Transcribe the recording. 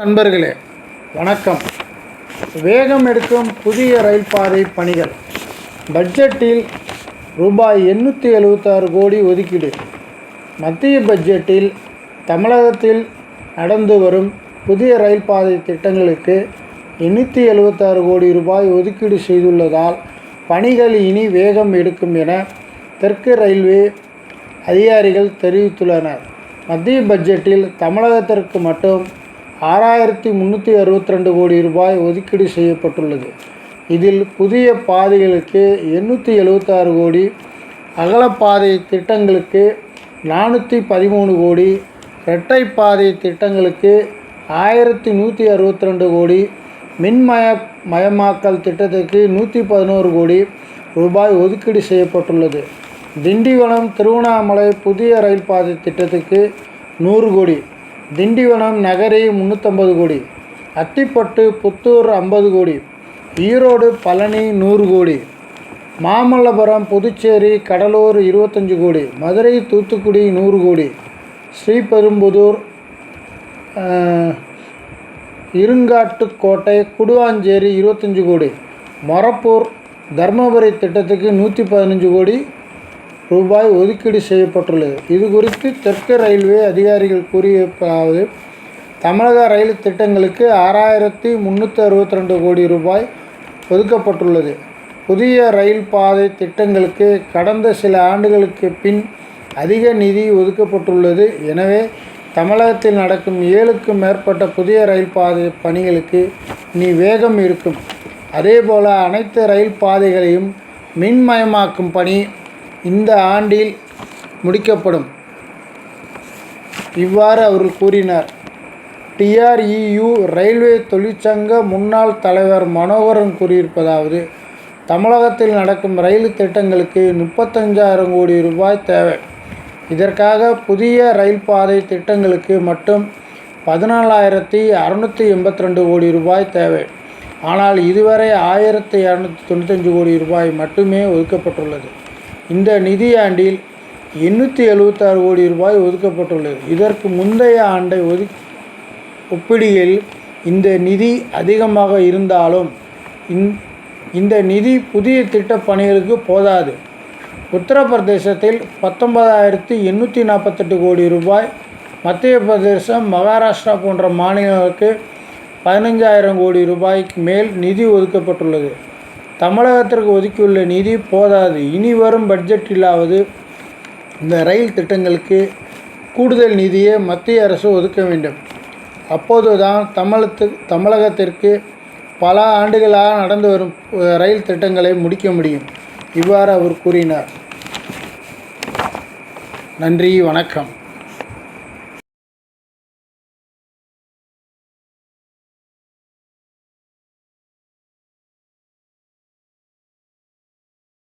நண்பர்களே வணக்கம். வேகம் எடுக்கும் புதிய ரயில் பாதை பணிகள். பட்ஜெட்டில் ரூபாய் எண்ணூற்றி எழுபத்தாறு கோடி ஒதுக்கீடு. மத்திய பட்ஜெட்டில் தமிழகத்தில் நடந்து வரும் புதிய ரயில் பாதை திட்டங்களுக்கு எண்ணூற்றி எழுபத்தாறு கோடி ரூபாய் ஒதுக்கீடு செய்துள்ளதால் பணிகள் இனி வேகம் எடுக்கும் என தெற்கு ரயில்வே அதிகாரிகள் தெரிவித்துள்ளனர். மத்திய பட்ஜெட்டில் தமிழகத்திற்கு மட்டும் ஆறாயிரத்தி முந்நூற்றி அறுபத்தி ரெண்டு கோடி ரூபாய் ஒதுக்கீடு செய்யப்பட்டுள்ளது. இதில் புதிய பாதைகளுக்கு எண்ணூற்றி எழுபத்தாறு கோடி அகலப்பாதை திட்டங்களுக்கு நானூற்றி பதிமூணு கோடி இரட்டை பாதை திட்டங்களுக்கு ஆயிரத்தி நூற்றி அறுபத்தி ரெண்டு கோடி மின்மய மயமாக்கல் திட்டத்திற்கு நூற்றி பதினோரு கோடி ரூபாய் ஒதுக்கீடு செய்யப்பட்டுள்ளது. திண்டிவனம் திருவண்ணாமலை புதிய ரயில் பாதை திட்டத்துக்கு நூறு கோடி திண்டிவனம் நகரி முந்நூற்றம்பது கோடி அத்திப்பட்டு புத்தூர் ஐம்பது கோடி ஈரோடு பழனி நூறு கோடி மாமல்லபுரம் புதுச்சேரி கடலூர் இருபத்தஞ்சி கோடி மதுரை தூத்துக்குடி நூறு கோடி ஸ்ரீபெரும்புதூர் இருங்காட்டுக்கோட்டை குடுவாஞ்சேரி இருபத்தஞ்சி கோடி மொரப்பூர் தர்மபுரி திட்டத்துக்கு நூற்றி பதினஞ்சு கோடி ரூபாய் ஒதுக்கீடு செய்யப்பட்டுள்ளது. இது குறித்து தெற்கு ரயில்வே அதிகாரிகள் கூறியிருப்பதாவது தமிழக ரயில் திட்டங்களுக்கு ஆறாயிரத்தி முந்நூற்றி அறுபத்தி ரெண்டு கோடி ரூபாய் ஒதுக்கப்பட்டுள்ளது. புதிய ரயில் பாதை திட்டங்களுக்கு கடந்த சில ஆண்டுகளுக்கு பின் அதிக நிதி ஒதுக்கப்பட்டுள்ளது. எனவே தமிழகத்தில் நடக்கும் ஏழுக்கும் மேற்பட்ட புதிய ரயில் பாதை பணிகளுக்கு இனி வேகம் இருக்கும். அதேபோல் அனைத்து ரயில் பாதைகளையும் மின்மயமாக்கும் பணி இந்த ஆண்டில் முடிக்கப்படும். இவ்வாறு அவர்கள் கூறினார். டிஆர்இயு ரயில்வே தொழிற்சங்க முன்னாள் தலைவர் மனோகரன் கூறியிருப்பதாவது தமிழகத்தில் நடக்கும் ரயில் திட்டங்களுக்கு முப்பத்தஞ்சாயிரம் கோடி ரூபாய் தேவை. இதற்காக புதிய ரயில் பாதை திட்டங்களுக்கு மட்டும் பதினாலாயிரத்தி அறுநூற்றி எண்பத்தி ரெண்டு கோடி ரூபாய் தேவை. ஆனால் இதுவரை ஆயிரத்தி இரநூத்தி தொண்ணூத்தஞ்சு கோடி ரூபாய் மட்டுமே ஒதுக்கப்பட்டுள்ளது. இந்த நிதியாண்டில் எண்ணூற்றி எழுபத்தாறு கோடி ரூபாய் ஒதுக்கப்பட்டுள்ளது. இதற்கு முந்தைய ஆண்டை ஒது ஒப்பிடுகையில் இந்த நிதி அதிகமாக இருந்தாலும் இந்- இந்த நிதி புதிய திட்டப் பணிகளுக்கு போதாது. உத்தரப்பிரதேசத்தில் பத்தொன்பதாயிரத்தி எண்ணூற்றி நாற்பத்தெட்டு கோடி ரூபாய் மத்திய பிரதேசம் மகாராஷ்டிரா போன்ற மாநிலங்களுக்கு பதினஞ்சாயிரம் கோடி ரூபாய்க்கு மேல் நிதி ஒதுக்கப்பட்டுள்ளது. தமிழகத்திற்கு ஒதுக்கியுள்ள நிதி போதாது. இனி வரும் பட்ஜெட்டிலாவது இந்த ரயில் திட்டங்களுக்கு கூடுதல் நிதியை மத்திய அரசு ஒதுக்க வேண்டும். அப்போதுதான் தமிழத்து தமிழகத்திற்கு பல ஆண்டுகளாக நடந்து வரும் ரயில் திட்டங்களை முடிக்க முடியும். இவ்வாறு அவர் கூறினார். நன்றி வணக்கம்.